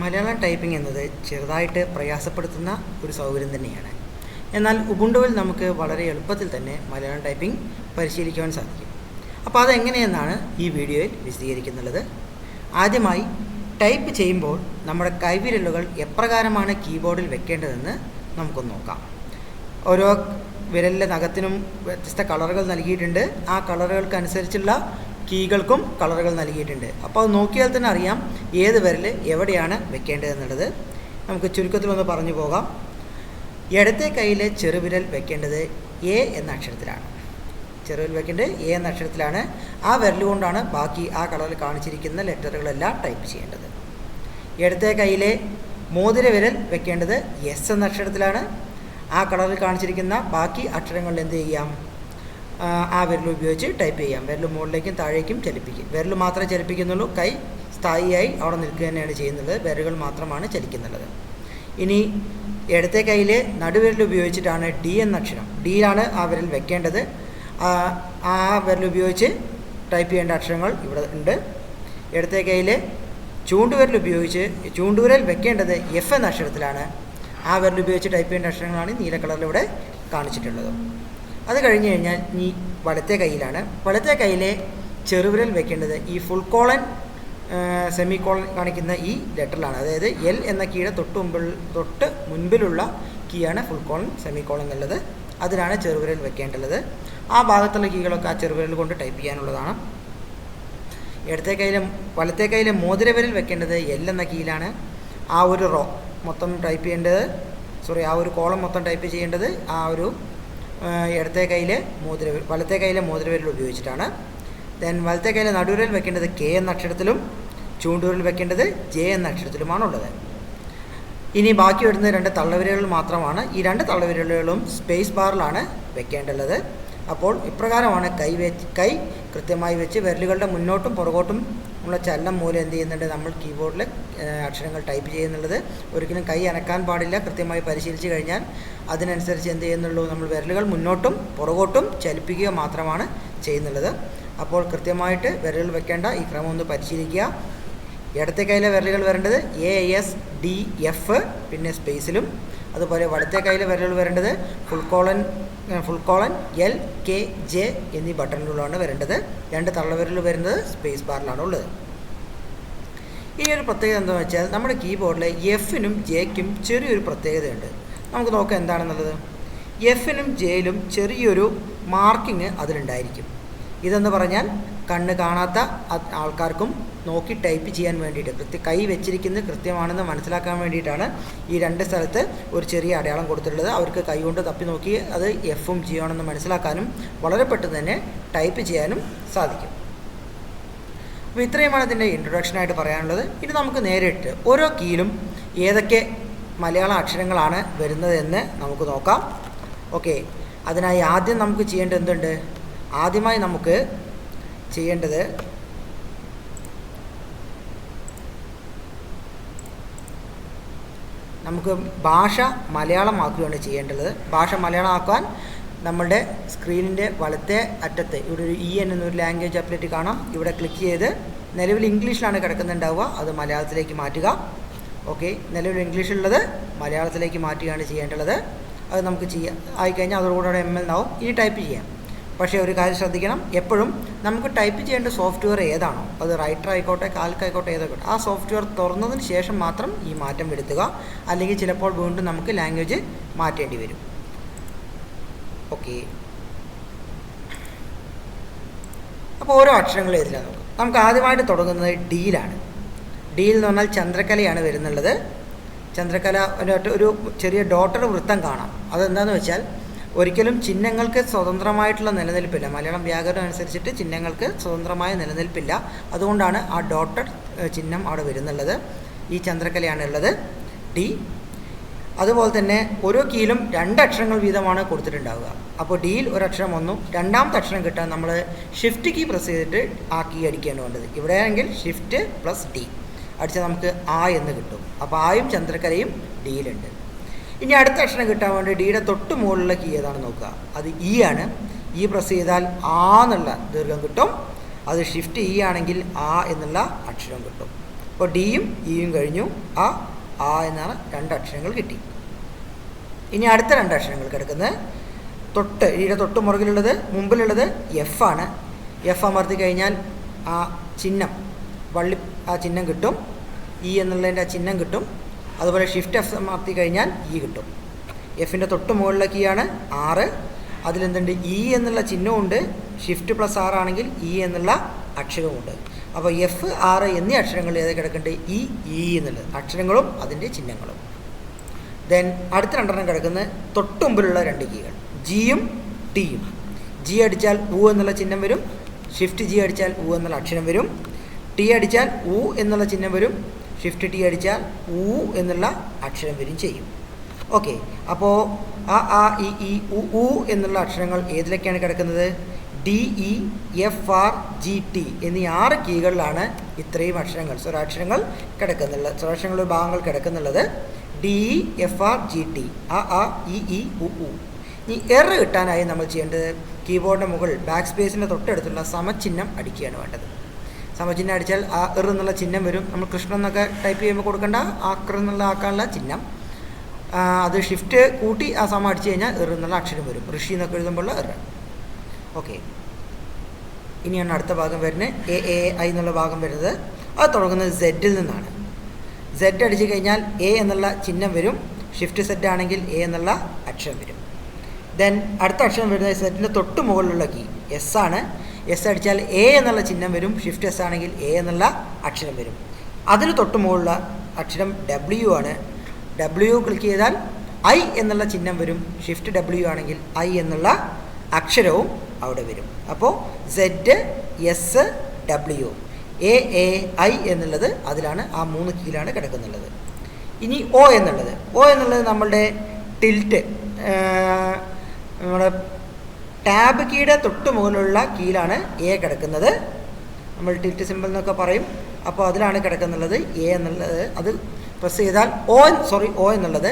Malayalam typing എന്നത് ചെറുതായിട്ട് പ്രയാസപ്പെടുത്തുന്ന ഒരു സൗകര്യം തന്നെയാണ്. എന്നാൽ ഉബുണ്ടുവിൽ നമുക്ക് വളരെ എളുപ്പത്തിൽ തന്നെ മലയാളം ടൈപ്പിംഗ് പരിശീലിക്കുവാൻ സാധിക്കും. അപ്പോൾ അതെങ്ങനെയെന്നാണ് ഈ വീഡിയോയിൽ വിശദീകരിക്കുന്നുള്ളത് ആദ്യമായി ടൈപ്പ് ചെയ്യുമ്പോൾ നമ്മുടെ കൈവിരലുകൾ എപ്രകാരമാണ് കീബോർഡിൽ വെക്കേണ്ടതെന്ന് നമുക്കൊന്ന് നോക്കാം. ഓരോ വിരലിലെ നഖത്തിനും വ്യത്യസ്ത കളറുകൾ നൽകിയിട്ടുണ്ട്. ആ കളറുകൾക്കനുസരിച്ചുള്ള കീകൾക്കും കളറുകൾ നൽകിയിട്ടുണ്ട്. അപ്പോൾ അത് നോക്കിയാൽ തന്നെ അറിയാം ഏത് വിരൽ എവിടെയാണ് വെക്കേണ്ടതെന്നുള്ളത് നമുക്ക് ചുരുക്കത്തിലൊന്ന് പറഞ്ഞു പോകാം. ഇടത്തെ കൈയിലെ ചെറുവിരൽ വെക്കേണ്ടത് എ എന്ന അക്ഷരത്തിലാണ്. ചെറുവിരൽ വെക്കേണ്ടത് എ എന്ന അക്ഷരത്തിലാണ്. ആ വിരൽ കൊണ്ടാണ് ബാക്കി ആ കളറിൽ കാണിച്ചിരിക്കുന്ന ലെറ്ററുകളെല്ലാം ടൈപ്പ് ചെയ്യേണ്ടത്. ഇടത്തെ കൈയിലെ മോതിര വിരൽ വെക്കേണ്ടത് എസ് എന്ന അക്ഷരത്തിലാണ്. ആ കളറിൽ കാണിച്ചിരിക്കുന്ന ബാക്കി അക്ഷരങ്ങളിൽ എന്ത് ചെയ്യാം? ആ വിരൽ ഉപയോഗിച്ച് ടൈപ്പ് ചെയ്യാം. വിരൽ മുകളിലേക്കും താഴേക്കും ചലിപ്പിക്കും. വിരൽ മാത്രമേ ചലിപ്പിക്കുന്നുള്ളൂ. കൈ സ്ഥായിയായി അവിടെ നിൽക്കുക തന്നെയാണ് ചെയ്യുന്നത്. വിരലുകൾ മാത്രമാണ് ചലിക്കുന്നുള്ളത് ഇനി ഇടത്തെ കയ്യിൽ നടുവിരൽ ഉപയോഗിച്ചിട്ടാണ് ഡി എന്ന അക്ഷരം. ഡിയിലാണ് ആ വിരൽ വെക്കേണ്ടത്. ആ വിരൽ ഉപയോഗിച്ച് ടൈപ്പ് ചെയ്യേണ്ട അക്ഷരങ്ങൾ ഇവിടെ ഉണ്ട്. ഇടത്തെ കയ്യിൽ ചൂണ്ടുവിരൽ ഉപയോഗിച്ച് ചൂണ്ടുവിരൽ വെക്കേണ്ടത് എഫ് എന്ന അക്ഷരത്തിലാണ്. ആ വിരൽ ഉപയോഗിച്ച് ടൈപ്പ് ചെയ്യേണ്ട അക്ഷരങ്ങളാണ് നീല കളറിൽ ഇവിടെ കാണിച്ചിട്ടുള്ളത്. അത് കഴിഞ്ഞ് കഴിഞ്ഞാൽ ഈ വലത്തെ കൈയിലാണ്. വലത്തെ കൈയിലെ ചെറുവിരൽ വെക്കേണ്ടത് ഈ ഫുൾ കോളൻ സെമി കോളൻ കാണിക്കുന്ന ഈ ലെറ്ററിലാണ് അതായത് എൽ എന്ന കീയുടെ തൊട്ട് മുമ്പിൽ തൊട്ട് മുൻപിലുള്ള കീയാണ് ഫുൾ കോളൻ സെമി കോളൻ എന്നുള്ളത്. അതിലാണ് ചെറുവിരൽ വെക്കേണ്ടത്. ആ ഭാഗത്തുള്ള കീകളൊക്കെ ആ ചെറുവിരൽ കൊണ്ട് ടൈപ്പ് ചെയ്യാനുള്ളതാണ്. ഇടത്തെ കൈയിലെ വലത്തെ കൈയിലെ മോതിരവിരൽ വെക്കേണ്ടത് എൽ എന്ന കീയിലാണ്. ആ ഒരു റോ മൊത്തം ടൈപ്പ് ചെയ്യേണ്ടത്. സോറി ആ ഒരു കോളം മൊത്തം ടൈപ്പ് ചെയ്യേണ്ടത് ആ ഒരു ഇടത്തെ കയ്യിലെ മോതിര വലത്തെ കയ്യിലെ മോതിരവിരൽ ഉപയോഗിച്ചിട്ടാണ്. ദെൻ വലത്തെ കയ്യിലെ നടുവിരൽ വെക്കേണ്ടത് കെ എന്ന അക്ഷരത്തിലും ചൂണ്ടുവിരൽ വെക്കേണ്ടത് ജെ എന്ന അക്ഷരത്തിലുമാണുള്ളത്. ഇനി ബാക്കി വരുന്ന രണ്ട് തള്ളവിരലുകൾ മാത്രമാണ് ഈ രണ്ട് തള്ളവിരലുകളും സ്പേസ് ബാറിലാണ് വെക്കേണ്ടത്. അപ്പോൾ ഇപ്രകാരമാണ് കൈ വെച്ച് കൈ കൃത്യമായി വെച്ച് വിരലുകളുടെ മുന്നോട്ടും പുറകോട്ടും ഉള്ള ചലനം മൂലം എന്ത് ചെയ്യുന്നുണ്ട്? നമ്മൾ കീബോർഡിൽ അക്ഷരങ്ങൾ ടൈപ്പ് ചെയ്യുന്നുള്ളത്. ഒരിക്കലും കൈ അനക്കാൻ പാടില്ല. കൃത്യമായി പരിശീലിച്ച് കഴിഞ്ഞാൽ അതിനനുസരിച്ച് എന്ത് ചെയ്യുന്നുള്ളൂ? നമ്മൾ വിരലുകൾ മുന്നോട്ടും പുറകോട്ടും ചലിപ്പിക്കുക മാത്രമാണ് ചെയ്യുന്നുള്ളത്. അപ്പോൾ കൃത്യമായിട്ട് വിരലുകൾ വെക്കേണ്ട ഈ ക്രമം ഒന്ന് പരിശീലിക്കുക. ഇടത്തെ കൈയിലെ വിരലുകൾ വരേണ്ടത് എ എസ് ഡി എഫ് പിന്നെ സ്പേസിലും. അതുപോലെ വലത്തെ കൈയിലെ വിരലുകൾ വരേണ്ടത് full colon full colon L K J എന്നീ ബട്ടണിലുള്ളതാണ് വരേണ്ടത്. രണ്ട് തള്ളവിരൽ വരുന്നത് സ്പേസ് ബാറിലാണ് ഉള്ളത്. ഇനി ഒരു പ്രത്യേകത എന്താണെന്ന് വെച്ചാൽ നമ്മുടെ കീബോർഡിൽ എഫിനും ജെക്കും ചെറിയൊരു പ്രത്യേകതയുണ്ട്. നമുക്ക് നോക്കാം എന്താണെന്നുള്ളത്. എഫിനും ജെയിലും ചെറിയൊരു മാർക്കിങ് അതിലുണ്ടായിരിക്കും. ഇതെന്ന് പറഞ്ഞാൽ കണ്ണ് കാണാത്ത ആൾക്കാർക്കും നോക്കി ടൈപ്പ് ചെയ്യാൻ വേണ്ടിയിട്ട് കൃത്യ കൈ വെച്ചിരിക്കുന്നത് കൃത്യമാണെന്ന് മനസ്സിലാക്കാൻ വേണ്ടിയിട്ടാണ് ഈ രണ്ട് സ്ഥലത്ത് ഒരു ചെറിയ അടയാളം കൊടുത്തിട്ടുള്ളത്. അവർക്ക് കൈ കൊണ്ട് തപ്പി നോക്കി അത് എഫും ആണെന്ന് മനസ്സിലാക്കാനും വളരെ പെട്ടെന്ന് തന്നെ ടൈപ്പ് ചെയ്യാനും സാധിക്കും. അപ്പോൾ ഇത്രയുമാണ് ഇതിന്റെ ഇൻട്രൊഡക്ഷനായിട്ട് പറയാനുള്ളത്. ഇനി നമുക്ക് നേരിട്ട് ഓരോ കീയിലും ഏതൊക്കെ മലയാള അക്ഷരങ്ങളാണ് വരുന്നതെന്ന് നമുക്ക് നോക്കാം. ഓക്കെ. അതിനായി ആദ്യം നമുക്ക് ചെയ്യേണ്ടത് എന്തുണ്ട്? ആദ്യമായി നമുക്ക് ചെയ്യേണ്ടത്. നമുക്ക് ഭാഷ മലയാളമാക്കുകയാണ് ചെയ്യേണ്ടത്. ഭാഷ മലയാളമാക്കാൻ നമ്മളുടെ സ്ക്രീനിന്റെ വലത്തെ അറ്റത്ത് ഇവിടെ ഒരു ഇ എൻ എന്നൊരു ലാംഗ്വേജ് അപ്ഡേറ്റ് കാണാം. ഇവിടെ ക്ലിക്ക് ചെയ്ത് നിലവിൽ ഇംഗ്ലീഷിലാണ് കിടക്കുന്നുണ്ടാവുക. അത് മലയാളത്തിലേക്ക് മാറ്റുക. ഓക്കെ നിലവിൽ ഇംഗ്ലീഷുള്ളത് മലയാളത്തിലേക്ക് മാറ്റുകയാണ് ചെയ്യേണ്ടത്. അത് നമുക്ക് ചെയ്യാം. ആയിക്കഴിഞ്ഞാൽ അതോടുകൂടെ എം എൽ ആവും ഇനി ടൈപ്പ് ചെയ്യാം. പക്ഷേ ഒരു കാര്യം ശ്രദ്ധിക്കണം. എപ്പോഴും നമുക്ക് ടൈപ്പ് ചെയ്യേണ്ട സോഫ്റ്റ്വെയർ ഏതാണോ അത് റൈറ്റർ ആയിക്കോട്ടെ കാൽക്കായിക്കോട്ടെ ഏതായിക്കോട്ടെ ആ സോഫ്റ്റ്വെയർ തുറന്നതിന് ശേഷം മാത്രം ഈ മാറ്റം വരുത്തുക. അല്ലെങ്കിൽ ചിലപ്പോൾ വീണ്ടും നമുക്ക് ലാംഗ്വേജ് മാറ്റേണ്ടി വരും. ഓക്കെ. അപ്പോൾ ഓരോ അക്ഷരങ്ങൾ എഴുതില്ല നമുക്ക്. നമുക്ക് ആദ്യമായിട്ട് തുടങ്ങുന്നത് ഡിയിലാണ്. ഡിയിൽ എന്ന് പറഞ്ഞാൽ ചന്ദ്രക്കലയാണ് വരുന്നുള്ളത്. ചന്ദ്രക്കല ഒരു- ഒരു ചെറിയ ഡോട്ടർ വൃത്തം കാണാം. അതെന്താണെന്ന് വെച്ചാൽ ഒരിക്കലും ചിഹ്നങ്ങൾക്ക് സ്വതന്ത്രമായിട്ടുള്ള നിലനിൽപ്പില്ല. മലയാളം വ്യാകരണം അനുസരിച്ചിട്ട് ചിഹ്നങ്ങൾക്ക് സ്വതന്ത്രമായ നിലനിൽപ്പില്ല. അതുകൊണ്ടാണ് ആ ഡോട്ടഡ് ചിഹ്നം അവിടെ വരുന്നുള്ളത്. ഈ ചന്ദ്രക്കലയാണ് ഉള്ളത്. ഡി. അതുപോലെ തന്നെ ഓരോ കീയിലും രണ്ട് അക്ഷരങ്ങൾ വീതമാണ് കൊടുത്തിട്ടുണ്ടാവുക. അപ്പോൾ ഡിയിൽ അക്ഷരം വന്നു. രണ്ടാമത്തെ അക്ഷരം കിട്ടാൻ നമ്മൾ ഷിഫ്റ്റ് കീ പ്രസ് ചെയ്തിട്ട് ആ കീ അടിക്കുകയാണ് വേണ്ടത്. ഇവിടെയാണെങ്കിൽ ഷിഫ്റ്റ് പ്ലസ് ഡി അടിച്ചാൽ നമുക്ക് ആ എന്ന് കിട്ടും. അപ്പോൾ ആയും ചന്ദ്രക്കലയും ഡിയിലുണ്ട്. ഇനി അടുത്ത അക്ഷരം കിട്ടാൻ വേണ്ടി ഡിയുടെ തൊട്ട് മുകളിലുള്ള കീ ഏതാണ് നോക്കുക? അത് ഇ ആണ്. ഇ പ്രസ് ചെയ്താൽ ആ എന്നുള്ള ദീർഘം കിട്ടും. അത് ഷിഫ്റ്റ് ഇ ആണെങ്കിൽ ആ എന്നുള്ള അക്ഷരം കിട്ടും. അപ്പോൾ ഡിയും ഇയും കഴിഞ്ഞു. ആ ആ എന്നാണ് രണ്ട് അക്ഷരങ്ങൾ കിട്ടി. ഇനി അടുത്ത രണ്ട് അക്ഷരങ്ങൾ കിടക്കുന്നത്. തൊട്ട് ഈയുടെ തൊട്ട് മുറകിലുള്ളത് മുമ്പിലുള്ളത് എഫ് ആണ്. എഫ് അമർത്തി കഴിഞ്ഞാൽ ആ ചിഹ്നം വള്ളി ആ ചിഹ്നം കിട്ടും. ഇ എന്നുള്ളതിന്റെ ആ ചിഹ്നം കിട്ടും. അതുപോലെ ഷിഫ്റ്റ് എഫ് അമർത്തി കഴിഞ്ഞാൽ ഇ കിട്ടും. എഫിന്റെ തൊട്ട് മുകളിലെ കീ കീയാണ് ആറ് അതിലെന്തുണ്ട്? ഇ എന്നുള്ള ചിഹ്നമുണ്ട് ഷിഫ്റ്റ് പ്ലസ് ആറ് ആണെങ്കിൽ ഇ എന്നുള്ള അക്ഷരവുമുണ്ട്. അപ്പോൾ എഫ് ആറ് എന്നീ അക്ഷരങ്ങൾ ഏത് കിടക്കുന്നുണ്ട്? ഇ ഇ എന്നുള്ളത്. അക്ഷരങ്ങളും അതിന്റെ ചിഹ്നങ്ങളും. ദെൻ അടുത്ത രണ്ടെണ്ണം കിടക്കുന്നത് തൊട്ടുമ്പിലുള്ള രണ്ട് കീകൾ ജിയും ടിയും ജി അടിച്ചാൽ ഉ എന്നുള്ള ചിഹ്നം വരും. ഷിഫ്റ്റ് ജി അടിച്ചാൽ ഉ എന്നുള്ള അക്ഷരം വരും. ടി അടിച്ചാൽ ഉ എന്നുള്ള ചിഹ്നം വരും. ഷിഫ്റ്റ് ടി അടിച്ചാൽ ഉ എന്നുള്ള അക്ഷരം വരും ചെയ്യും. ഓക്കെ അപ്പോൾ ആ ആ ഇ ഇ ഉ ഉ എന്നുള്ള അക്ഷരങ്ങൾ ഏതിലൊക്കെയാണ് കിടക്കുന്നത്? D E F R G T എന്നീ ആറ് കീകളിലാണ് ഇത്രയും അക്ഷരങ്ങൾ സ്വരാക്ഷരങ്ങൾ കിടക്കുന്നുള്ളത് സ്വരാക്ഷരങ്ങളുടെ ഭാഗങ്ങൾ കിടക്കുന്നുള്ളത്. D E F R G T. ആ ആ ഇ ഇ ഉ ഉ. ഈ എറ് കിട്ടാനായി നമ്മൾ ചെയ്യേണ്ടത് കീബോർഡിന്റെ മുകളിൽ ബാക്ക് സ്പേസിന്റെ തൊട്ടടുത്തുള്ള സമചിഹ്നം അടിക്കുകയാണ് വേണ്ടത്. സമചിഹ്നം അടിച്ചാൽ ആ ഇർ എന്നുള്ള ചിഹ്നം വരും. നമ്മൾ കൃഷ്ണൻ എന്നൊക്കെ ടൈപ്പ് ചെയ്യുമ്പോൾ കൊടുക്കേണ്ട ആക്ര എന്നുള്ള ആക്കാനുള്ള ചിഹ്നം. അത് ഷിഫ്റ്റ് കൂട്ടി ആ സമ അടിച്ചു കഴിഞ്ഞാൽ ഇർ എന്നുള്ള അക്ഷരം വരും. ഋഷി എന്നൊക്കെ എഴുതുമ്പോൾ ഇർ. ഓക്കെ ഇനിയാണ് അടുത്ത ഭാഗം വരുന്നത്. എ എ ഐ എന്നുള്ള ഭാഗം വരുന്നത്. അത് തുടങ്ങുന്നത് സെഡിൽ നിന്നാണ്. സെഡ് അടിച്ചു കഴിഞ്ഞാൽ എ എന്നുള്ള ചിഹ്നം വരും. ഷിഫ്റ്റ് സെറ്റ് ആണെങ്കിൽ എ എന്നുള്ള അക്ഷരം വരും. ദെൻ അടുത്ത അക്ഷരം വരുന്നത് സെറ്റിന്റെ തൊട്ട് മുകളിലുള്ള കീ എസ് ആണ്. എസ് അടിച്ചാൽ എ എന്നുള്ള ചിഹ്നം വരും ഷിഫ്റ്റ് എസ് ആണെങ്കിൽ എ എന്നുള്ള അക്ഷരം വരും. അതിന് തൊട്ട് മുകളിലുള്ള അക്ഷരം ഡബ്ല്യു ആണ്. ഡബ്ല്യു ക്ലിക്ക് ചെയ്താൽ ഐ എന്നുള്ള ചിഹ്നം വരും ഷിഫ്റ്റ് ഡബ്ല്യു ആണെങ്കിൽ ഐ എന്നുള്ള അക്ഷരവും അവിടെ വരും. അപ്പോൾ സെഡ് എസ് ഡബ്ല്യു എ എ ഐ എന്നുള്ളത് അതിലാണ് ആ മൂന്ന് കീയിലാണ് കിടക്കുന്നുള്ളത് ഇനി ഒ എന്നുള്ളത്. ഒ എന്നുള്ളത് നമ്മളുടെ ടിൽറ്റ് നമ്മുടെ ടാബ് കീയുടെ തൊട്ട് മുകളിലുള്ള കീയിലാണ് എ കിടക്കുന്നത്. നമ്മൾ ടിൽറ്റ് സിമ്പിൾ എന്നൊക്കെ പറയും. അപ്പോൾ അതിലാണ് കിടക്കുന്നുള്ളത്. എ എന്നുള്ളത് അത് പ്രസ് ചെയ്താൽ ഒ സോറി ഒ എന്നുള്ളത്.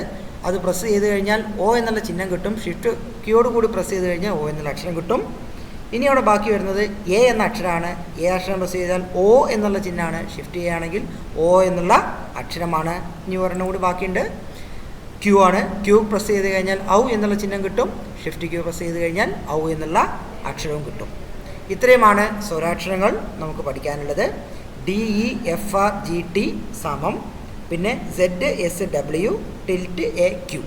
അത് പ്രസ് ചെയ്ത് കഴിഞ്ഞാൽ ഒ എന്നുള്ള ചിഹ്നം കിട്ടും. ഷിഫ്റ്റ് കീയോട് കൂടി പ്രസ് ചെയ്ത് കഴിഞ്ഞാൽ ഒ എന്നുള്ള അക്ഷരം കിട്ടും. ഇനി അവിടെ ബാക്കി വരുന്നത് എ എന്ന അക്ഷരമാണ്. എ അക്ഷരം പ്രസ് ചെയ്താൽ ഒ എന്നുള്ള ചിഹ്നമാണ്. ഷിഫ്റ്റ് ചെയ്യുകയാണെങ്കിൽ ഒ എന്നുള്ള അക്ഷരമാണ്. ഇനി ഒരെണ്ണം കൂടി ബാക്കിയുണ്ട്. ക്യൂ ആണ്. ക്യൂ പ്രസ് ചെയ്ത് കഴിഞ്ഞാൽ ഔ എന്നുള്ള ചിഹ്നം കിട്ടും. ഷിഫ്റ്റ് ക്യൂ പ്രസ് ചെയ്ത് കഴിഞ്ഞാൽ ഔ എന്നുള്ള അക്ഷരവും കിട്ടും. ഇത്രയുമാണ് സ്വരാക്ഷരങ്ങൾ നമുക്ക് പഠിക്കാനുള്ളത്. D E F R G T സമം. പിന്നെ Z S W tilde A Q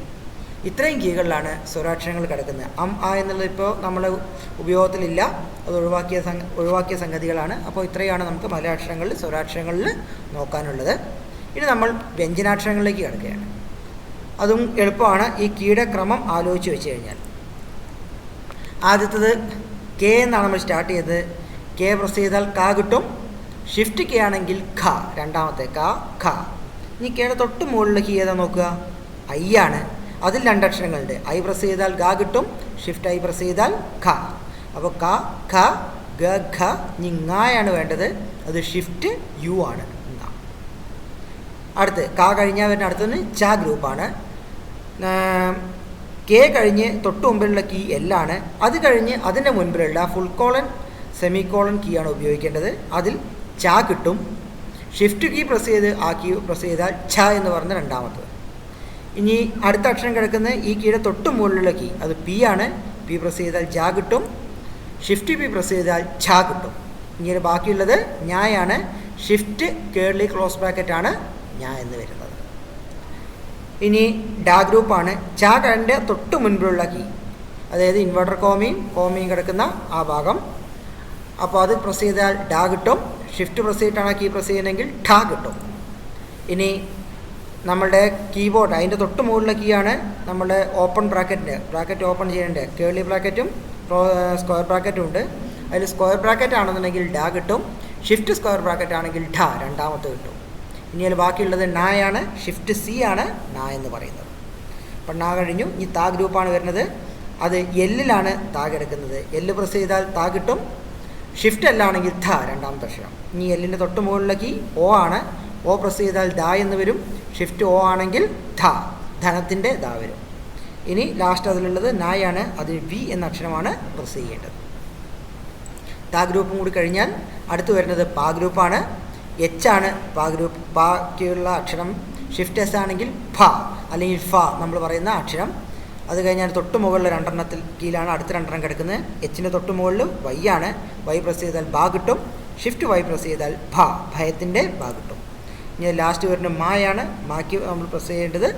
ഇത്രയും കീകളിലാണ് സ്വരാക്ഷരങ്ങൾ കിടക്കുന്നത്. അം ആ എന്നുള്ളത് ഇപ്പോൾ നമ്മൾ ഉപയോഗത്തിലില്ല. അത് ഒഴിവാക്കിയ സംഗ ഒഴിവാക്കിയ സംഗതികളാണ്. അപ്പോൾ ഇത്രയാണ് നമുക്ക് മലയാക്ഷരങ്ങളിൽ സ്വരാക്ഷരങ്ങളിൽ നോക്കാനുള്ളത്. ഇനി നമ്മൾ വ്യഞ്ജനാക്ഷരങ്ങളിലേക്ക് കിടക്കുകയാണ്. അതും എളുപ്പമാണ് ഈ കീയുടെ ക്രമം ആലോചിച്ച് വെച്ച് കഴിഞ്ഞാൽ. ആദ്യത്തത് കെ എന്നാണ് നമ്മൾ സ്റ്റാർട്ട് ചെയ്തത്. കെ പ്രസ് ചെയ്താൽ ക കിട്ടും. ഷിഫ്റ്റ് കെ ആണെങ്കിൽ ഖ. രണ്ടാമത്തെ ക ഖ. ഇനി കെയുടെ തൊട്ട് മുകളിൽ കീ ഏതാ നോക്കുക? ഐ ആണ്. അതിൽ രണ്ടക്ഷരങ്ങളുണ്ട് ഐ പ്രസ് ചെയ്താൽ ഗ കിട്ടും. ഷിഫ്റ്റ് ഐ പ്രസ് ചെയ്താൽ ഖ. അപ്പോൾ ക ഖ ഗ ഖ. ഇനി ങ്ങായാണ് വേണ്ടത്. അത് ഷിഫ്റ്റ് യു ആണ്. അടുത്ത് ക കഴിഞ്ഞാൽ വരുന്ന അടുത്തത് ച ഗ്രൂപ്പാണ്. കെ കഴിഞ്ഞ് തൊട്ട് മുമ്പിലുള്ള കീ എല്ലാണ്. അത് കഴിഞ്ഞ് അതിന്റെ മുൻപിലുള്ള full colon semicolon key ആണ് ഉപയോഗിക്കേണ്ടത്. അതിൽ ച കിട്ടും. ഷിഫ്റ്റ് കീ പ്രസ് ചെയ്ത് ആ കീ പ്രസ് ചെയ്താൽ ഛ എന്ന് പറഞ്ഞ രണ്ടാമത്തത്. ഇനി അടുത്ത അക്ഷരം കിടക്കുന്ന ഈ കീയുടെ തൊട്ട് മുകളിലുള്ള കീ അത് പി ആണ്. പി പ്രസ് ചെയ്താൽ ജ കിട്ടും. ഷിഫ്റ്റ് പി പ്രസ് ചെയ്താൽ ഛ കിട്ടും. ഇങ്ങനെ ബാക്കിയുള്ളത് ഞായാണ് ഷിഫ്റ്റ് കേർലി ക്ലോസ് ബ്രാക്കറ്റാണ് ഞാ എന്ന് വരുന്നത്. ഇനി ഡാ ഗ്രൂപ്പാണ്. ചാ കഴിന്റെ തൊട്ട് മുൻപിലുള്ള കീ. അതായത് ഇൻവെർട്ടർ കോമിയും കോമിയും കിടക്കുന്ന ആ ഭാഗം. അപ്പോൾ അത് പ്രസ് ചെയ്താൽ ഡാ കിട്ടും. ഷിഫ്റ്റ് പ്രസ് ചെയ്തിട്ടാണ് കീ പ്രസ് ചെയ്യുന്നതെങ്കിൽ ഠാ കിട്ടും. ഇനി നമ്മളുടെ കീബോർഡ് അതിന്റെ തൊട്ട് മുകളിലെ കീ ആണ് നമ്മളുടെ ഓപ്പൺ ബ്രാക്കറ്റിന്റെ ബ്രാക്കറ്റ് ഓപ്പൺ ചെയ്യേണ്ടത്. കേളി ബ്രാക്കറ്റും സ്ക്വയർ ബ്രാക്കറ്റും ഉണ്ട്. അതിൽ സ്ക്വയർ ബ്രാക്കറ്റ് ആണെന്നുണ്ടെങ്കിൽ ഡാ കിട്ടും. ഷിഫ്റ്റ് സ്ക്വയർ ബ്രാക്കറ്റ് ആണെങ്കിൽ ഡാ രണ്ടാമത്തെ കിട്ടും. ഇനി അതിൽ ബാക്കിയുള്ളത് നായാണ് ഷിഫ്റ്റ് സി ആണ് നാ എന്ന് പറയുന്നത്. അപ്പം നാ കഴിഞ്ഞു ഇനി താ ഗ്രൂപ്പാണ് വരുന്നത്. അത് എല്ലിലാണ് താ കിടക്കുന്നത്. എല്ല് പ്രസ് ചെയ്താൽ താ കിട്ടും. ഷിഫ്റ്റ് എല്ലാണെങ്കിൽ ധ രണ്ടാമത്തെ അക്ഷരം. ഇനി എല്ലിന്റെ തൊട്ട് മുകളിലെ കീ ഓ ആണ്. ഓ പ്രസ് ചെയ്താൽ ദ എന്ന് വരും. ഷിഫ്റ്റ് ഓ ആണെങ്കിൽ ധ ധനത്തിന്റെ ദ വരും. ഇനി ലാസ്റ്റ് അതിലുള്ളത് നായാണ് അതിന് വി എന്ന അക്ഷരമാണ് പ്രസ് ചെയ്യേണ്ടത്. താ ഗ്രൂപ്പും കൂടി കഴിഞ്ഞാൽ അടുത്ത് വരുന്നത് പാ ഗ്രൂപ്പാണ്. എച്ച് ആണ് പാ ഗ്രൂപ്പ് അക്ഷരം. ഷിഫ്റ്റ് എസ് ആണെങ്കിൽ ഫ അല്ലെങ്കിൽ ഫ നമ്മൾ പറയുന്ന അക്ഷരം. അത് കഴിഞ്ഞാൽ തൊട്ട് മുകളിൽ രണ്ടെണ്ണത്തിൽ കീഴിലാണ് അടുത്ത രണ്ടെണ്ണം കിടക്കുന്നത്. എച്ചിന്റെ തൊട്ട് മുകളിൽ വൈ ആണ്. വൈ പ്രസ് ചെയ്താൽ ബാ കിട്ടും. ഷിഫ്റ്റ് വൈ പ്രസ് ചെയ്താൽ ഭ ഭയത്തിന്റെ ബാ കിട്ടും. ഇനി ലാസ്റ്റ് വരുന്ന മായാണ് മാക്ക് നമ്മൾ പ്രസ് ചെയ്യേണ്ടത്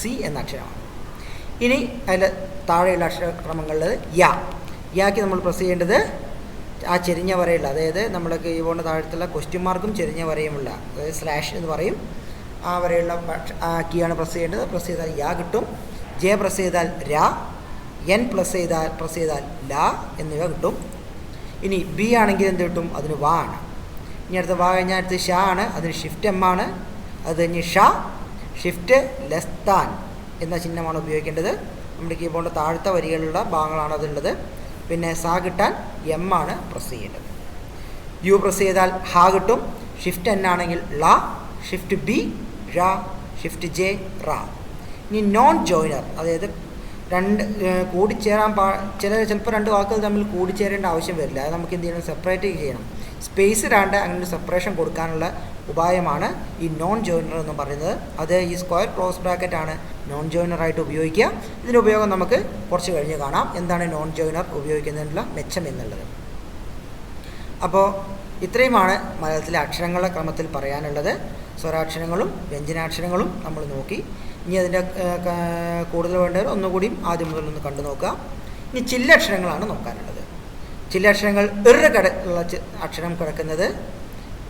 സി എന്ന അക്ഷരമാണ്. ഇനി അതിൽ താഴെയുള്ള അക്ഷരക്രമങ്ങളിൽ യാക്ക് നമ്മൾ പ്രസ് ചെയ്യേണ്ടത് ആ ചെരിഞ്ഞ വരയുള്ള അതായത് നമ്മുടെ കീബോർഡിന്റെ താഴത്തുള്ള ക്വസ്റ്റ്യൻ മാർക്കും ചെരിഞ്ഞ വരയുമുള്ള അതായത് സ്ലാഷ് എന്ന് പറയും. ആ വരെയുള്ള ആ കീയാണ് പ്രസ് ചെയ്യേണ്ടത്. പ്രസ് ചെയ്താൽ യാ കിട്ടും. ജെ പ്രസ് ചെയ്താൽ രാ. എൻ പ്ലസ് ചെയ്താൽ പ്രസ് ചെയ്താൽ ലാ എന്നിവ കിട്ടും. ഇനി ബി ആണെങ്കിൽ എന്ത് കിട്ടും? അതിന് വാ ആണ്. ഇനി അടുത്ത വാ കഴിഞ്ഞാൽ അടുത്ത് ഷാ ആണ്. അതിന് ഷിഫ്റ്റ് എം ആണ്. അത് കഴിഞ്ഞ് ഷാ. ഷിഫ്റ്റ് ലെസ് താൻ എന്ന ചിഹ്നമാണ് ഉപയോഗിക്കേണ്ടത്. നമ്മുടെ കീബോർഡിന്റെ താഴത്തെ വരികളുള്ള ഭാഗങ്ങളാണ് അതുള്ളത് പിന്നെ സാ കിട്ടാൻ എം ആണ് പ്രസ് ചെയ്യേണ്ടത്. യു പ്രസ് ചെയ്താൽ ഹ കിട്ടും. ഷിഫ്റ്റ് എൻ ആണെങ്കിൽ ല ഷിഫ്റ്റ് ബി ഴ ഷിഫ്റ്റ് ജെ റ. ഇനി നോൺ ജോയിനർ അതായത് രണ്ട് കൂടിച്ചേരാൻ പാ ചില ചിലപ്പോൾ രണ്ട് വാക്കുകൾ തമ്മിൽ കൂടിച്ചേരേണ്ട ആവശ്യം വരില്ല. അത് നമുക്ക് എന്ത് ചെയ്യണം? സെപ്പറേറ്റ് ചെയ്യണം. സ്പേസ് ഇടാണ്ട് അങ്ങനെ സെപ്പറേഷൻ കൊടുക്കാനുള്ള ഉപായമാണ് ഈ നോൺ ജോയിനർ എന്ന് പറയുന്നത്. അത് ഈ സ്ക്വയർ ക്ലോസ് ബ്രാക്കറ്റ് ആണ് നോൺ ജോയിനർ ആയിട്ട് ഉപയോഗിക്കുക. ഇതിന്റെ ഉപയോഗം നമുക്ക് കുറച്ച് കഴിഞ്ഞ് കാണാം. എന്താണ് നോൺ ജോയിനർ ഉപയോഗിക്കുന്നതിനുള്ള മെച്ചം എന്നുള്ളത്. അപ്പോൾ ഇത്രയുമാണ് മലയാളത്തിലെ അക്ഷരങ്ങളുടെ ക്രമത്തിൽ പറയാനുള്ളത്. സ്വരാക്ഷരങ്ങളും വ്യഞ്ജനാക്ഷരങ്ങളും നമ്മൾ നോക്കി. ഇനി അതിന്റെ കൂടുതൽ വേണ്ടവർ ഒന്നുകൂടി ആദ്യം മുതൽ ഒന്ന് കണ്ടു നോക്കുക. ഇനി ചില്ലക്ഷരങ്ങളാണ് നോക്കാനുള്ളത്. ചില്ലക്ഷരങ്ങൾ ഇറ കട അക്ഷരം കിടക്കുന്നത്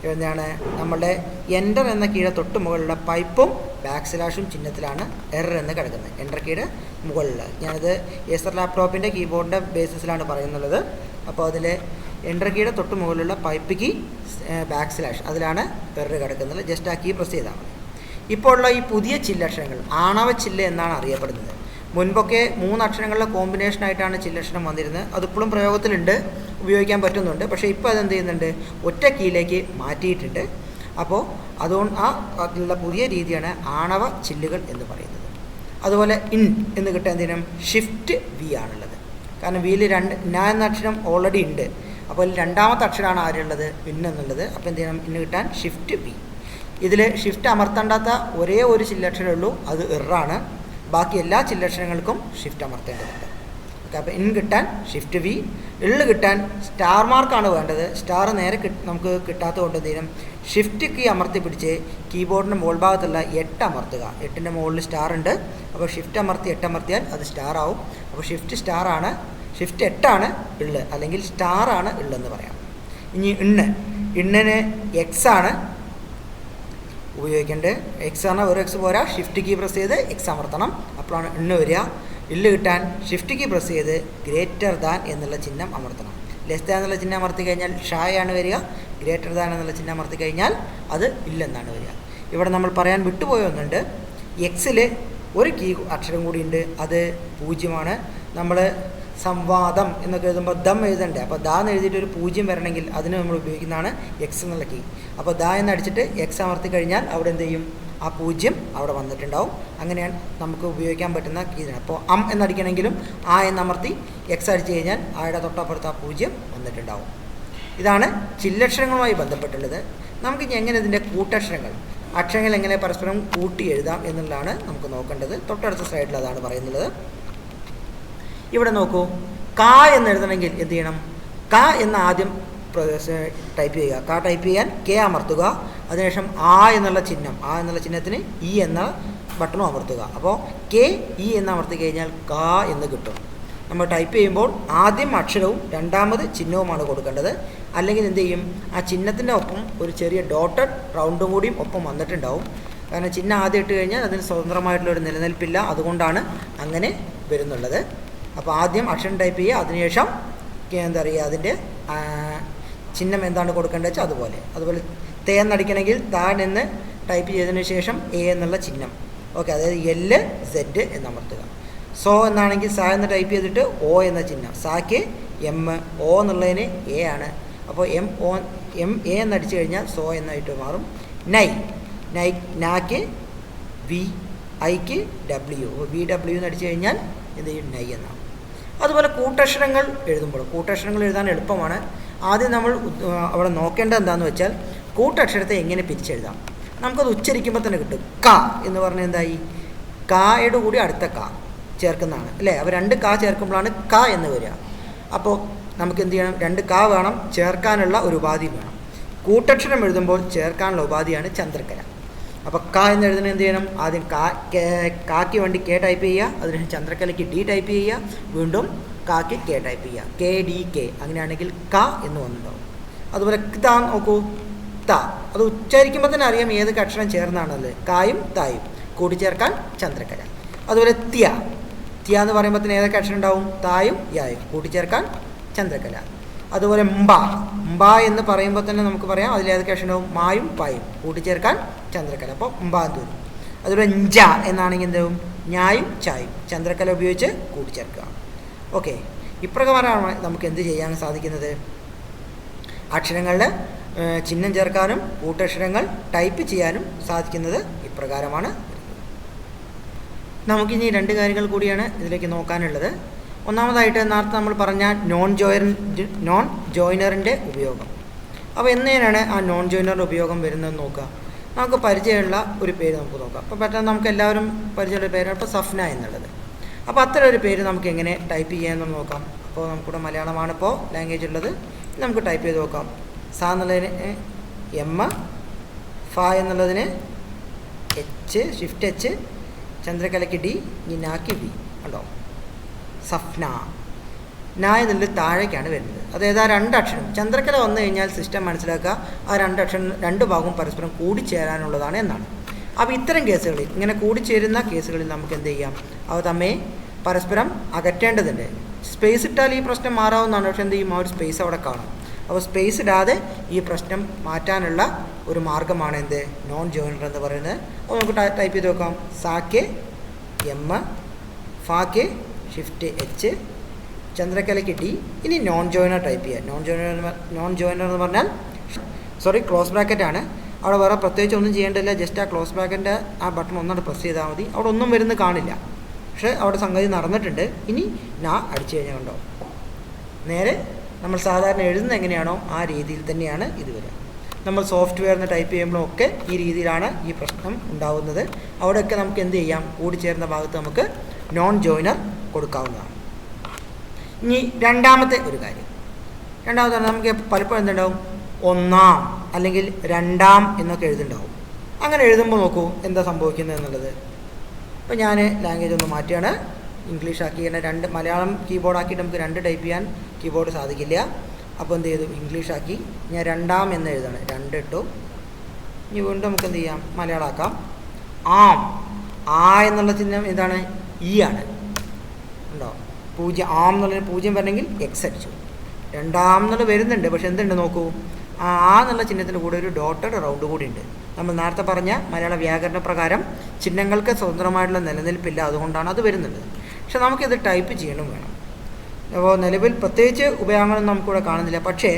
എന്താണ് നമ്മളുടെ എന്റർ എന്ന കീഴ തൊട്ട് മുകളിലുള്ള പൈപ്പും ബാക്ക് സ്ലാഷും ചിഹ്നത്തിലാണ് എറർ എന്ന് കിടക്കുന്നത്. എന്റർ കീയുടെ മുകളിൽ. ഞാനത് ഏസർ ലാപ്ടോപ്പിന്റെ കീബോർഡിന്റെ ബേസിസിലാണ് പറയുന്നുള്ളത്. അപ്പോൾ അതിൽ എന്റർ കീയുടെ തൊട്ട് മുകളിലുള്ള പൈപ്പ് കീ ബാക്ക് സ്ലാഷ് അതിലാണ് എറർ കിടക്കുന്നത്. ജസ്റ്റ് ആ കീ പ്രസ് ചെയ്താൽ മതി. ഇപ്പോൾ ഉള്ള ഈ പുതിയ ചില്ലക്ഷരങ്ങൾ ആണവ ചില്ല എന്നാണ് അറിയപ്പെടുന്നത്. മുൻപൊക്കെ മൂന്ന് അക്ഷരങ്ങളുടെ കോമ്പിനേഷൻ ആയിട്ടാണ് ചില്ലക്ഷരം വന്നിരുന്നത്. അതിപ്പോഴും പ്രയോഗത്തിലുണ്ട്. ഉപയോഗിക്കാൻ പറ്റുന്നുണ്ട്. പക്ഷേ ഇപ്പോൾ അതെന്ത് ചെയ്യുന്നുണ്ട്? ഒറ്റ കീയിലേക്ക് മാറ്റിയിട്ടുണ്ട്. അപ്പോൾ അതുകൊണ്ട് ആ അതിലുള്ള പുതിയ രീതിയാണ് ആണവ ചില്ലുകൾ എന്ന് പറയുന്നത്. അതുപോലെ ഇൻ എന്ന് കിട്ടാൻ എന്തിനും? ഷിഫ്റ്റ് വി ആണുള്ളത്. കാരണം വിയിൽ രണ്ട് ന എന്ന അക്ഷരം ഓൾറെഡി ഉണ്ട്. അപ്പോൾ രണ്ടാമത്തെ അക്ഷരമാണ് ആരുള്ളത്? ഇൻ എന്നുള്ളത്. അപ്പോൾ എന്ത് ചെയ്യണം? ഇന്ന് കിട്ടാൻ ഷിഫ്റ്റ് വി ഇതിൽ ഷിഫ്റ്റ് അമർത്തേണ്ടാത്ത ഒരേ ഒരു ചില്ലക്ഷരമേ ഉള്ളൂ. അത് ഇറാണ് ബാക്കി എല്ലാ ചില്ലക്ഷരങ്ങൾക്കും ഷിഫ്റ്റ് അമർത്തേണ്ടതുണ്ട്. അപ്പോൾ ഇൻ കിട്ടാൻ ഷിഫ്റ്റ് വി ഇൾ കിട്ടാൻ സ്റ്റാർ മാർക്കാണ് വേണ്ടത്. സ്റ്റാർ നേരെ നമുക്ക് കിട്ടാത്തതുകൊണ്ട് എന്ത് ഷിഫ്റ്റ് കീ അമർത്തി പിടിച്ച് കീബോർഡിന്റെ മുകൾ ഭാഗത്തുള്ള എട്ട് അമർത്തുക. എട്ടിന്റെ മുകളിൽ സ്റ്റാർ ഉണ്ട്. അപ്പോൾ ഷിഫ്റ്റ് അമർത്തി എട്ട് അമർത്തിയാൽ അത് സ്റ്റാർ ആവും. അപ്പോൾ ഷിഫ്റ്റ് സ്റ്റാർ ആണ്. ഷിഫ്റ്റ് എട്ടാണ് ഇൾ അല്ലെങ്കിൽ സ്റ്റാർ ആണ് ഇള്ളെന്ന് പറയാം. ഇനി ഇണ്ണ് ഇണ്ണിന് എക്സ് ആണ് ഉപയോഗിക്കേണ്ടത്. എക്സ് ആണ് ഒരു എക്സ് പോരാ. ഷിഫ്റ്റ് കീ പ്രസ് ചെയ്ത് എക്സ് അമർത്തണം. അപ്പോഴാണ് ഇണ്ണ് വരിക. ഇല്ല് കിട്ടാൻ ഷിഫ്റ്റ് കീ പ്രസ് ചെയ്ത് ഗ്രേറ്റർ ദാൻ എന്നുള്ള ചിഹ്നം അമർത്തണം. ലെസ് ദാൻ എന്നുള്ള ചിഹ്നം അമർത്തി കഴിഞ്ഞാൽ ഷായാണ് വരിക ഗ്രേറ്റർ ദാൻ എന്നുള്ള ചിഹ്നം അമർത്തി കഴിഞ്ഞാൽ അത് ഇല്ലെന്നാണ് വരിക. ഇവിടെ നമ്മൾ പറയാൻ വിട്ടുപോയ ഒന്നുണ്ട്. എക്സിൽ ഒരു കീ അക്ഷരം കൂടിയുണ്ട് അത് പൂജ്യമാണ്. നമ്മൾ സംവാദം എന്നൊക്കെ എഴുതുമ്പോൾ ദം എഴുതണ്ടേ? അപ്പോൾ ദാ എന്ന് എഴുതിയിട്ട് ഒരു പൂജ്യം വരണമെങ്കിൽ അതിന് നമ്മൾ ഉപയോഗിക്കുന്നതാണ് എക്സ് എന്നുള്ള കീ അപ്പോൾ ദാ എന്ന് അടിച്ചിട്ട് എക്സ് അമർത്തി കഴിഞ്ഞാൽ അവിടെ എന്ത് ചെയ്യും? ആ പൂജ്യം അവിടെ വന്നിട്ടുണ്ടാവും. അങ്ങനെയാണ് നമുക്ക് ഉപയോഗിക്കാൻ പറ്റുന്ന കീതാണ് അപ്പോൾ അം എന്നടിക്കണമെങ്കിലും ആ എന്നമർത്തി എക്സ് അടിച്ചു കഴിഞ്ഞാൽ ആയുടെ തൊട്ടപ്പുറത്ത് ആ പൂജ്യം വന്നിട്ടുണ്ടാവും. ഇതാണ് ചില്ലക്ഷരങ്ങളുമായി ബന്ധപ്പെട്ടുള്ളത്. നമുക്ക് ഇനി എങ്ങനെ ഇതിന്റെ കൂട്ടക്ഷരങ്ങൾ അക്ഷരങ്ങൾ എങ്ങനെ പരസ്പരം കൂട്ടി എഴുതാം എന്നുള്ളതാണ് നമുക്ക് നോക്കേണ്ടത്. തൊട്ടടുത്ത സൈഡിൽ അതാണ് പറയുന്നത്. ഇവിടെ നോക്കൂ. ക എന്ന് എഴുതണമെങ്കിൽ എന്ത് ചെയ്യണം? ക എന്ന് ആദ്യം ടൈപ്പ് ചെയ്യുക. ക ടൈപ്പ് ചെയ്യാൻ കെ അമർത്തുക. അതിനുശേഷം ആ എന്നുള്ള ചിഹ്നം ആ എന്നുള്ള ചിഹ്നത്തിന് ഇ എന്ന ബട്ടണും അമർത്തുക. അപ്പോൾ കെ ഇ എന്ന് അമർത്തി കഴിഞ്ഞാൽ ക എന്ന് കിട്ടും. നമ്മൾ ടൈപ്പ് ചെയ്യുമ്പോൾ ആദ്യം അക്ഷരവും രണ്ടാമത് ചിഹ്നവുമാണ് കൊടുക്കേണ്ടത്. അല്ലെങ്കിൽ എന്ത് ചെയ്യും? ആ ചിഹ്നത്തിന്റെ ഒപ്പം ഒരു ചെറിയ ഡോട്ടഡ് റൗണ്ടും കൂടിയും ഒപ്പം വന്നിട്ടുണ്ടാവും. കാരണം ചിഹ്നം ആദ്യം ഇട്ട് കഴിഞ്ഞാൽ അതിന് സ്വതന്ത്രമായിട്ടുള്ള ഒരു നിലനിൽപ്പില്ല. അതുകൊണ്ടാണ് അങ്ങനെ വരുന്നുള്ളത്. അപ്പോൾ ആദ്യം അക്ഷരം ടൈപ്പ് ചെയ്യുക. അതിനുശേഷം എന്താ പറയുക? അതിന്റെ ചിഹ്നം എന്താണ് കൊടുക്കേണ്ടത് വെച്ചാൽ അതുപോലെ. അതുപോലെ തേ എന്നടിക്കണമെങ്കിൽ താൻ എന്ന് ടൈപ്പ് ചെയ്തതിന് ശേഷം എ എന്നുള്ള ചിഹ്നം. ഓക്കെ അതായത് എൽ സെഡ് എന്നമർത്തുക സോ എന്നാണെങ്കിൽ സ എന്ന് ടൈപ്പ് ചെയ്തിട്ട് ഒ എന്ന ചിഹ്നം. സാക്ക് എം ഒ എന്നുള്ളതിന് എ ആണ്. അപ്പോൾ എം ഒ എം എ എന്നടിച്ചു കഴിഞ്ഞാൽ സോ എന്നായിട്ട് മാറും. നൈ നൈ നാക്ക് വി ഐക്ക് ഡബ്ല്യു വി ഡബ്ല്യു എന്ന് അടിച്ചു കഴിഞ്ഞാൽ എന്ത് ചെയ്യും? നൈ എന്നാണ് അതുപോലെ കൂട്ടക്ഷരങ്ങൾ എഴുതുമ്പോൾ കൂട്ടക്ഷരങ്ങൾ എഴുതാൻ എളുപ്പമാണ്. ആദ്യം നമ്മൾ അവിടെ നോക്കേണ്ടത് എന്താണെന്ന് വെച്ചാൽ കൂട്ടക്ഷരത്തെ എങ്ങനെ പിരിച്ചെഴുതാം? നമുക്കത് ഉച്ചരിക്കുമ്പോൾ തന്നെ കിട്ടും. ക എന്ന് പറഞ്ഞാൽ എന്തായി? കായുടെ കൂടി അടുത്ത ക ചേർക്കുന്നതാണ്. അല്ലേ? അപ്പോൾ രണ്ട് ക ചേർക്കുമ്പോഴാണ് ക എന്ന് വരിക. അപ്പോൾ നമുക്ക് എന്ത് ചെയ്യണം? രണ്ട് ക വേണം ചേർക്കാനുള്ള ഒരു ഉപാധി വേണം. കൂട്ടക്ഷരം എഴുതുമ്പോൾ ചേർക്കാനുള്ള ഉപാധിയാണ് ചന്ദ്രക്കര അപ്പോൾ ക എന്ന് എഴുതുന്നത് എന്ത് ചെയ്യണം? ആദ്യം കാ കാക്ക് വേണ്ടി കെ ടൈപ്പ് ചെയ്യുക. അതിനുശേഷം ചന്ദ്രക്കലയ്ക്ക് ഡി ടൈപ്പ് ചെയ്യുക. വീണ്ടും കാക്ക് കെ ടൈപ്പ് ചെയ്യുക. K D K. അങ്ങനെയാണെങ്കിൽ ക എന്ന് വന്നിട്ടുണ്ടാവും. അതുപോലെ ക്ത നോക്കൂ. അത് ഉച്ചരിക്കുമ്പോൾ തന്നെ അറിയാം ഏത് കക്ഷരം ചേർന്നാണല്ലേ കായും തായും. കൂടിച്ചേർക്കാൻ ചന്ദ്രക്കര. അതുപോലെ ത്യ. ത്യ എന്ന് പറയുമ്പോൾ തന്നെ ഏതൊക്കെ അക്ഷരം ഉണ്ടാവും? തായും യായും. കൂട്ടിച്ചേർക്കാൻ ചന്ദ്രക്കല അതുപോലെ മ്പ മ്പ എന്ന് പറയുമ്പോൾ തന്നെ നമുക്ക് പറയാം അതിൽ ഏതൊക്കെ അക്ഷരം ഉണ്ടാവും? മായും പായും. കൂട്ടിച്ചേർക്കാൻ ചന്ദ്രക്കല അപ്പോൾ മ്പാന്തൂർ അതുപോലെ ഞ്ച എന്നാണെങ്കിൽ എന്താവും ഞായും ചായും. ചന്ദ്രക്കല ഉപയോഗിച്ച് കൂട്ടിച്ചേർക്കുക. ഓക്കെ. ഇപ്രകാരമാണ് നമുക്ക് എന്ത് ചെയ്യാൻ സാധിക്കുന്നത്? അക്ഷരങ്ങളുടെ ചിഹ്നം ചേർക്കാനും കൂട്ടക്ഷരങ്ങൾ ടൈപ്പ് ചെയ്യാനും സാധിക്കുന്നത് ഇപ്രകാരമാണ്. നമുക്കിനി രണ്ട് കാര്യങ്ങൾ കൂടിയാണ് ഇതിലേക്ക് നോക്കാനുള്ളത്. ഒന്നാമതായിട്ട് നേരത്തെ നമ്മൾ പറഞ്ഞ നോൺ ജോയിൻ നോൺ ജോയിനറിന്റെ ഉപയോഗം. അപ്പോൾ എന്നതിനാണ് ആ നോൺ ജോയിനറിന്റെ ഉപയോഗം വരുന്നതെന്ന് നോക്കുക. നമുക്ക് പരിചയമുള്ള ഒരു പേര് നമുക്ക് നോക്കാം. അപ്പോൾ പെട്ടെന്ന് നമുക്ക് എല്ലാവരും പരിചയമുള്ള പേരാണ് ഇപ്പോൾ സഫ്ന എന്നുള്ളത്. അപ്പോൾ അത്ര ഒരു പേര് നമുക്ക് എങ്ങനെ ടൈപ്പ് ചെയ്യാമെന്ന് നോക്കാം. അപ്പോൾ നമുക്കിവിടെ മലയാളമാണ് ഇപ്പോൾ ലാംഗ്വേജ് ഉള്ളത്. നമുക്ക് ടൈപ്പ് ചെയ്ത് നോക്കാം. സ എന്നുള്ളതിന് എം ഫ എന്നുള്ളതിന് എച്ച് ഷിഫ്റ്റ് എച്ച് ചന്ദ്രകലയ്ക്ക് ഡി ഇനി ഡി ഉണ്ടോ സഫ്ന. ന എന്നുള്ളത് താഴേക്കാണ് വരുന്നത്. അതായത് ആ രണ്ട് അക്ഷരം. ചന്ദ്രക്കല വന്നു കഴിഞ്ഞാൽ സിസ്റ്റം മനസ്സിലാക്കുക. ആ രണ്ട് അക്ഷരം രണ്ട് ഭാഗവും പരസ്പരം കൂടിച്ചേരാനുള്ളതാണ് എന്നാണ്. അപ്പോൾ ഇത്തരം കേസുകളിൽ ഇങ്ങനെ കൂടിച്ചേരുന്ന കേസുകളിൽ നമുക്ക് എന്ത് ചെയ്യാം? അവ തമ്മേ പരസ്പരം അകറ്റേണ്ടതുണ്ട്. സ്പേസ് ഇട്ടാൽ ഈ പ്രശ്നം മാറാവുന്നതാണ്. പക്ഷെ എന്ത് ചെയ്യും? ആ ഒരു സ്പേസ് അവിടെ കാണും. അപ്പോൾ സ്പേസ് ഇടാതെ ഈ പ്രശ്നം മാറ്റാനുള്ള ഒരു മാർഗമാണ് എന്ത്? നോൺ ജോയിനർ എന്ന് പറയുന്നത്. അപ്പോൾ നമുക്ക് ടൈപ്പ് ചെയ്ത് നോക്കാം. സാക്കെ എം ഫാക്കെ ഷിഫ്റ്റ് എച്ച് ചന്ദ്രക്കലയ്ക്ക് ഡി ഇനി നോൺ ജോയിനർ ടൈപ്പ് ചെയ്യുക നോൺ ജോയിനർ നോൺ ജോയിനർ എന്ന് പറഞ്ഞാൽ സോറി ക്ലോസ് ബ്രാക്കറ്റ് ആണ്. അവിടെ വേറെ പ്രത്യേകിച്ച് ഒന്നും ചെയ്യേണ്ടില്ല ജസ്റ്റ് ആ ക്ലോസ് ബ്രാക്കറ്റിന്റെ ആ ബട്ടൺ ഒന്നുകൂടെ പ്രസ് ചെയ്താൽ മതി. അവിടെ ഒന്നും വരുന്നത് കാണില്ല. പക്ഷേ അവിടെ സംഗതി നടന്നിട്ടുണ്ട്. ഇനി നാ അടിച്ചു കഴിഞ്ഞാൽ നേരെ നമ്മൾ സാധാരണ എഴുതുന്നത് എങ്ങനെയാണോ ആ രീതിയിൽ തന്നെയാണ് ഇത് വരിക. നമ്മൾ സോഫ്റ്റ്വെയറിന് ടൈപ്പ് ചെയ്യുമ്പോഴൊക്കെ ഈ രീതിയിലാണ് ഈ പ്രശ്നം ഉണ്ടാകുന്നത് അവിടെയൊക്കെ നമുക്ക് എന്ത് ചെയ്യാം? കൂടിച്ചേർന്ന ഭാഗത്ത് നമുക്ക് നോൺ ജോയിനർ കൊടുക്കാവുന്നതാണ്. ഇനി രണ്ടാമത്തെ ഒരു കാര്യം. രണ്ടാമത്തെ നമുക്ക് പലപ്പോഴും എന്തുണ്ടാവും? ഒന്നാം അല്ലെങ്കിൽ രണ്ടാം എന്നൊക്കെ എഴുതുന്നുണ്ടാവും. അങ്ങനെ എഴുതുമ്പോൾ നോക്കൂ എന്താ സംഭവിക്കുന്നത് എന്നുള്ളത്. ഇപ്പോൾ ഞാൻ ലാംഗ്വേജ് ഒന്ന് മാറ്റുകയാണ് ഇംഗ്ലീഷ് ആക്കി തന്നെ രണ്ട് മലയാളം കീബോർഡ് നമുക്ക് രണ്ട് ടൈപ്പ് ചെയ്യാൻ കീബോർഡ് സാധിക്കില്ല. അപ്പോൾ എന്ത് ചെയ്തു? ഇംഗ്ലീഷ് ആക്കി ഞാൻ രണ്ടാം എന്ന് എഴുതാണ്. രണ്ട് ഇട്ടു. ഇനി വീണ്ടും നമുക്ക് എന്ത് ചെയ്യാം? മലയാളം ആക്കാം ആം. ആ എന്നുള്ള ചിഹ്നം എന്താണ്? ഇ ആണ്. ഉണ്ടോ? പൂജ്യം ആം എന്നുള്ളതിന് പൂജ്യം വരണമെങ്കിൽ എക്സ് അടിച്ചു. രണ്ടാം എന്നുള്ളത് വരുന്നുണ്ട്. പക്ഷെ എന്തുണ്ട് നോക്കൂ? ആ ആ എന്നുള്ള ചിഹ്നത്തിന്റെ കൂടെ ഒരു ഡോട്ടഡ് റൗണ്ട് കൂടി ഉണ്ട്. നമ്മൾ നേരത്തെ പറഞ്ഞ മലയാള വ്യാകരണ പ്രകാരം ചിഹ്നങ്ങൾക്ക് സ്വതന്ത്രമായിട്ടുള്ള നിലനിൽപ്പില്ല. അതുകൊണ്ടാണ് അത് വരുന്നത്. പക്ഷെ നമുക്കിത് ടൈപ്പ് ചെയ്യണം വേണം. അപ്പോൾ നിലവിൽ പ്രത്യേകിച്ച് ഉപയോഗങ്ങളൊന്നും നമുക്കിവിടെ കാണുന്നില്ല. പക്ഷേ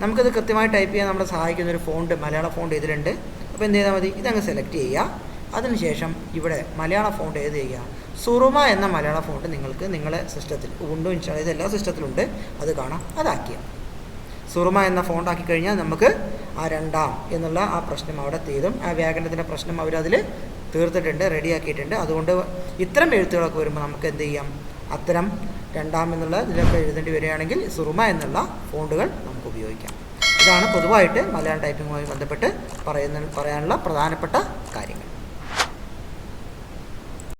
നമുക്കിത് കൃത്യമായി ടൈപ്പ് ചെയ്യാൻ നമ്മളെ സഹായിക്കുന്ന ഒരു ഫോണ്ട് മലയാള ഫോണ്ട് ഇതിലുണ്ട്. അപ്പോൾ എന്ത് ചെയ്താൽ മതി? ഇതങ്ങ് സെലക്ട് ചെയ്യുക. അതിനുശേഷം ഇവിടെ മലയാള ഫോണ്ട് ഏത് ചെയ്യുക? സുറുമ എന്ന മലയാള ഫോണ്ട് നിങ്ങൾക്ക് നിങ്ങളുടെ സിസ്റ്റത്തിൽ ഉണ്ടോ ഇൻസ്റ്റാൾ ചെയ്ത എല്ലാ സിസ്റ്റത്തിലുണ്ട്. അത് കാണാം. അതാക്കിയ സുറുമ എന്ന ഫോണ്ടാക്കി കഴിഞ്ഞാൽ നമുക്ക് ആ രണ്ടാം എന്നുള്ള ആ പ്രശ്നം അവിടെ തീരും. ആ വ്യാകരണത്തിന്റെ പ്രശ്നം അവരതിൽ തീർത്തിട്ടുണ്ട് റെഡിയാക്കിയിട്ടുണ്ട് അതുകൊണ്ട് ഇത്തരം എഴുത്തുകളൊക്കെ വരുമ്പോൾ നമുക്ക് എന്ത് ചെയ്യാം? അത്തരം രണ്ടാം എന്നുള്ള ഇതിലൊക്കെ എഴുതേണ്ടി വരികയാണെങ്കിൽ സുറുമ എന്നുള്ള ഫോണ്ടുകൾ നമുക്ക് ഉപയോഗിക്കാം. ഇതാണ് പൊതുവായിട്ട് മലയാളം ടൈപ്പിങ്ങുമായി ബന്ധപ്പെട്ട് പറയുന്ന പറയാനുള്ള പ്രധാനപ്പെട്ട കാര്യങ്ങൾ.